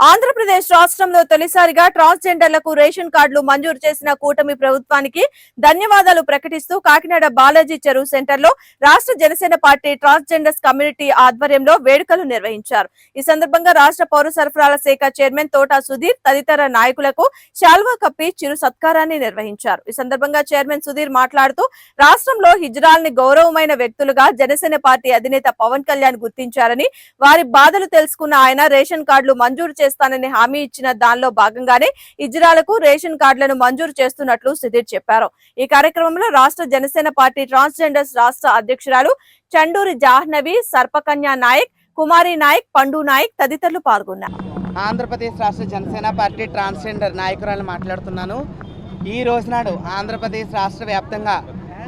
ఆంధ్రప్రదేశ్ రాష్ట్రంలో తొలిసారిగా ట్రాన్స్జెండర్లకు రేషన్ కార్డులు మంజూరు చేసిన కూటమి ప్రభుత్వానికి ధన్యవాదాలు ప్రకటిస్తూ కాకినాడ బాలాజీ చెరువు సెంటర్లో రాష్ట్ర జనసేన పార్టీ ట్రాన్స్జెండర్స్ కమ్యూనిటీ ఆధ్వర్యంలో వేడుకలు నిర్వహించారు. ఈ సందర్భంగా రాష్ట్ర పౌర సరఫరాల శాఖ చైర్మన్ తోటా సుధీర్ తదితర నాయకులకు శాల్వా కప్పి చిరు సత్కారాన్ని నిర్వహించారు. ఈ సందర్భంగా చైర్మన్ సుధీర్ మాట్లాడుతూ రాష్ట్రంలో హిజ్రాల్ని గౌరవమైన వ్యక్తులుగా జనసేన పార్టీ అధినేత పవన్ కళ్యాణ్ గుర్తించారని వారి బాధలు తెలుసుకున్న ఆయన రేషన్ కార్డులు మంజూరు చేస్తానని హామీ ఇచ్చిన దానిలో భాగంగానే ఇజ్రాలకు రేషన్ కార్డులను మంజూరు చేస్తున్నట్లు సుధీర్ చెప్పారు. ఈ కార్యక్రమంలో రాష్ట్ర జనసేన పార్టీ ట్రాన్స్జెండర్స్ రాష్ట్ర అధ్యక్షురాలు చండూరి జాహ్నవి సర్పకన్యా నాయక్ కుమారి నాయక్ పండు నాయక్ తదితరులు పాల్గొన్నారు. ఆంధ్రప్రదేశ్ రాష్ట్ర జనసేన పార్టీ ట్రాన్స్జెండర్ నాయకురాలు మాట్లాడుతున్నాను. ఈ రోజునాడు ఆంధ్రప్రదేశ్ రాష్ట్ర వ్యాప్తంగా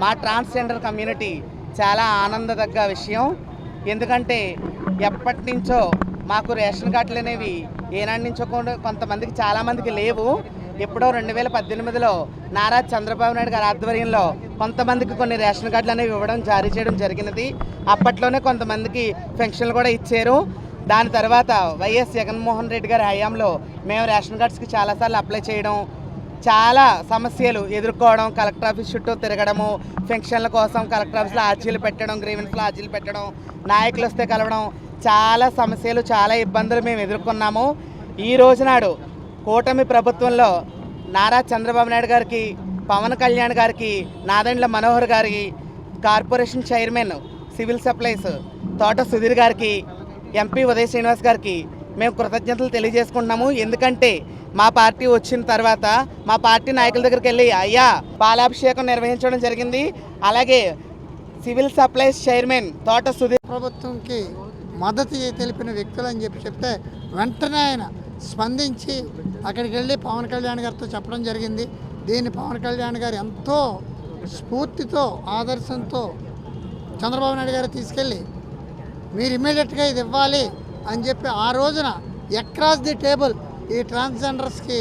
మా ట్రాన్స్జెండర్ కమ్యూనిటీ చాలా ఆనందదగ్గ విషయం. ఎందుకంటే ఎప్పటి నుంచో మాకు రేషన్ కార్డులు అనేవి ఏనాటి నుంచో కొంతమందికి చాలామందికి లేవు. ఎప్పుడో రెండు వేల పద్దెనిమిదిలో నారా చంద్రబాబు నాయుడు గారి ఆధ్వర్యంలో కొంతమందికి కొన్ని రేషన్ కార్డులు అనేవి ఇవ్వడం జారీ చేయడం జరిగినది. అప్పట్లోనే కొంతమందికి పెన్షన్లు కూడా ఇచ్చారు. దాని తర్వాత వైఎస్ జగన్మోహన్ రెడ్డి గారి హయాంలో మేము రేషన్ కార్డ్స్కి చాలాసార్లు అప్లై చేయడం చాలా సమస్యలు ఎదుర్కోవడం కలెక్టర్ ఆఫీస్ చుట్టూ తిరగడము పెన్షన్ల కోసం కలెక్టర్ ఆఫీస్లో ఆర్జీలు పెట్టడం గ్రీవెన్స్లో ఆర్జీలు పెట్టడం నాయకులు వస్తే కలవడం చాలా సమస్యలు చాలా ఇబ్బందులు మేము ఎదుర్కొన్నాము. ఈ రోజునాడు కూటమి ప్రభుత్వంలో నారా చంద్రబాబు నాయుడు గారికి పవన్ కళ్యాణ్ గారికి నాదెండ్ల మనోహర్ గారికి కార్పొరేషన్ చైర్మన్ సివిల్ సప్లైస్ తోట సుధీర్ గారికి ఎంపీ ఉదయ శ్రీనివాస్ గారికి మేము కృతజ్ఞతలు తెలియజేసుకుంటున్నాము. ఎందుకంటే మా పార్టీ వచ్చిన తర్వాత మా పార్టీ నాయకుల దగ్గరికి వెళ్ళి అయ్యా పాలాభిషేకం నిర్వహించడం జరిగింది. అలాగే సివిల్ సప్లైస్ చైర్మన్ తోట సుధీర్ ప్రభుత్వంకి మద్దతు తెలిపిన వ్యక్తులు అని చెప్పి చెప్తే వెంటనే ఆయన స్పందించి అక్కడికి వెళ్ళి పవన్ కళ్యాణ్ గారితో చెప్పడం జరిగింది. దీన్ని పవన్ కళ్యాణ్ గారు ఎంతో స్ఫూర్తితో ఆదర్శంతో చంద్రబాబు నాయుడు గారు తీసుకెళ్ళి మీరు ఇమ్మీడియట్గా ఇది ఇవ్వాలి అని చెప్పి ఆ రోజున ఎక్రాస్ ది టేబుల్ ఈ ట్రాన్స్జెండర్స్కి